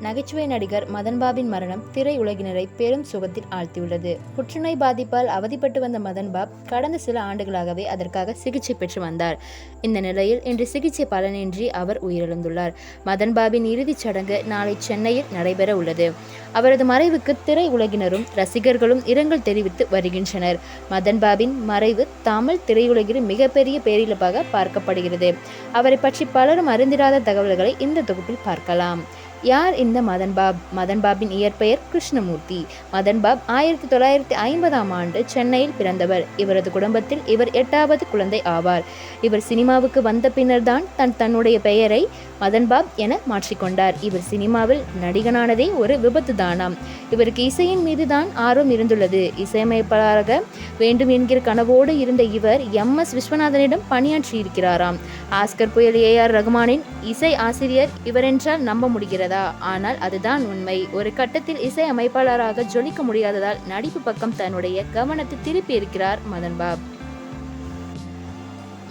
நகைச்சுவை நடிகர் மதன்பாபின் மரணம் திரையுலகினரை பெரும் சுகத்தில் ஆழ்த்தியுள்ளது. புற்றுநோய் பாதிப்பால் அவதிப்பட்டு வந்த மதன்பாப் கடந்த சில ஆண்டுகளாகவே அதற்காக சிகிச்சை பெற்று வந்தார். இந்த நிலையில் இன்று சிகிச்சை பலனின்றி அவர் உயிரிழந்துள்ளார். மதன்பாபின் இறுதிச் சடங்கு நாளை சென்னையில் நடைபெற உள்ளது. அவரது மறைவுக்கு திரையுலகினரும் ரசிகர்களும் இரங்கல் தெரிவித்து வருகின்றனர். மதன்பாபின் மறைவு தமிழ் திரையுலகில் மிகப்பெரிய பேரிழப்பாக பார்க்கப்படுகிறது. அவரை பற்றி பலரும் அறிந்திராத தகவல்களை இந்த தொகுப்பில் பார்க்கலாம். யார் இந்த மதன்பாப் மதன்பாபின் இயற்பெயர் கிருஷ்ணமூர்த்தி. மதன்பாப் ஆயிரத்தி தொள்ளாயிரத்தி ஐம்பதாம் ஆண்டு சென்னையில் பிறந்தவர். இவரது குடும்பத்தில் இவர் எட்டாவது குழந்தை ஆவார். இவர் சினிமாவுக்கு வந்த பின்னர்தான் தன் தன்னுடைய பெயரை மதன்பாப் என மாற்றிக்கொண்டார். இவர் சினிமாவில் நடிகனானதே ஒரு விபத்து தானாம். இவருக்கு இசையின் மீது தான் ஆர்வம் இருந்துள்ளது. இசையமைப்பாளராக வேண்டும் என்கிற கனவோடு இருந்த இவர் எம். எஸ். விஸ்வநாதனிடம் பணியாற்றி இருக்கிறாராம் ஆஸ்கர் புயல் ஏ. ஆர். ரகுமானின் இசை ஆசிரியர் இவரென்றால் நம்ப முடிகிறதா? ஆனால் அதுதான் உண்மை. ஒரு கட்டத்தில் இசை அமைப்பாளராக ஜொலிக்க முடியாததால் நடிப்பு பக்கம் தன்னுடைய கவனத்தை திருப்பி இருக்கிறார்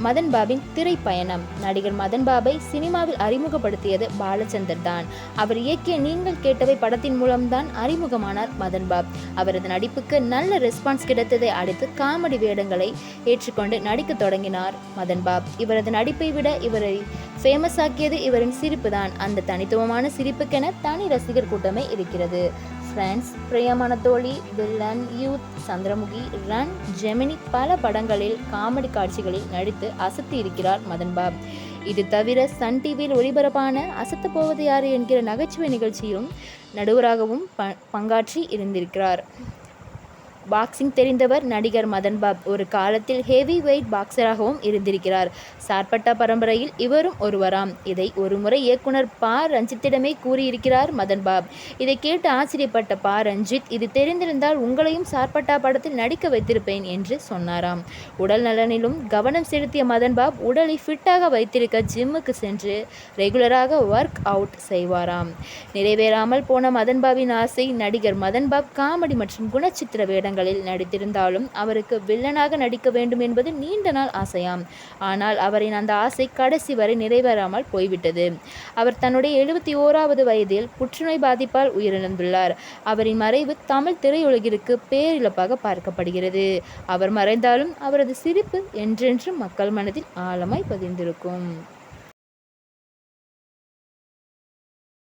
மதன் பாபின் திரைப்பயணம். நடிகர் மதன் பாபை சினிமாவில் அறிமுகப்படுத்தியது பாலச்சந்தர் தான். அவர் இயக்கிய நீங்கள் கேட்டவை படத்தின் மூலம்தான் அறிமுகமானார் மதன் பாப். அவரது நடிப்புக்கு நல்ல ரெஸ்பான்ஸ் கிடைத்ததை அடுத்து காமெடி வேடங்களை ஏற்றுக்கொண்டு நடிக்க தொடங்கினார் மதன் பாப். இவரது நடிப்பை விட இவரை ஃபேமஸ் ஆக்கியது இவரின் சிரிப்பு தான் அந்த தனித்துவமான சிரிப்புக்கென தனி ரசிகர் கூட்டமே இருக்கிறது. Friends Priyamana Thozhi Villain Youth Chandramukhi Run Gemini பல படங்களில் காமெடி காட்சிகளில் நடித்து அசத்தி இருக்கிறார் மதன்பாப் இது தவிர சன் டிவியில் ஒளிபரப்பான அசத்த போவது யாரு என்கிற நகைச்சுவை நிகழ்ச்சியிலும் நடுவராகவும் ப பங்காற்றி இருந்திருக்கிறார். பாக்ஸிங் தெரிந்தவர் நடிகர் மதன் பாப் ஒரு காலத்தில் ஹெவி வெயிட் பாக்ஸராகவும் இருந்திருக்கிறார். சார்பட்டா பரம்பரையில் இவரும் ஒருவராம். இதை ஒருமுறை இயக்குனர் ப. ரஞ்சித்திடமே கூறியிருக்கிறார் மதன் பாப் இதை கேட்டு ஆச்சரியப்பட்ட ப. ரஞ்சித் இது தெரிந்திருந்தால் உங்களையும் சார்பட்டா படத்தில் நடிக்க வைத்திருப்பேன் என்று சொன்னாராம். உடல் நலனிலும் கவனம் செலுத்திய மதன் பாப் உடலை ஃபிட்டாக வைத்திருக்க ஜிம்முக்கு சென்று ரெகுலராக ஒர்க் அவுட் செய்வாராம். நிறைவேறாமல் போன மதன் பாபின் ஆசை நடிகர் மதன் பாப் காமெடி மற்றும் குணச்சித்திர வேடங்கள் படங்களில் நடித்திருந்தாலும் அவருக்கு வில்லனாக நடிக்க வேண்டும் என்பது நீண்ட நாள் ஆசையாம். ஆனால் அவரின் அந்த ஆசை கடைசி வரை நிறைவேறாமல் போய்விட்டது. அவர் தன்னுடைய எழுபத்தி ஓராவது வயதில் புற்றுநோய் பாதிப்பால் உயிரிழந்துள்ளார். அவரின் மறைவு தமிழ் திரையுலகிற்கு பேரிழப்பாக பார்க்கப்படுகிறது. அவர் மறைந்தாலும் அவரது சிரிப்பு என்றென்றும் மக்கள் மனதில் ஆழமாய் பதிந்திருக்கும்.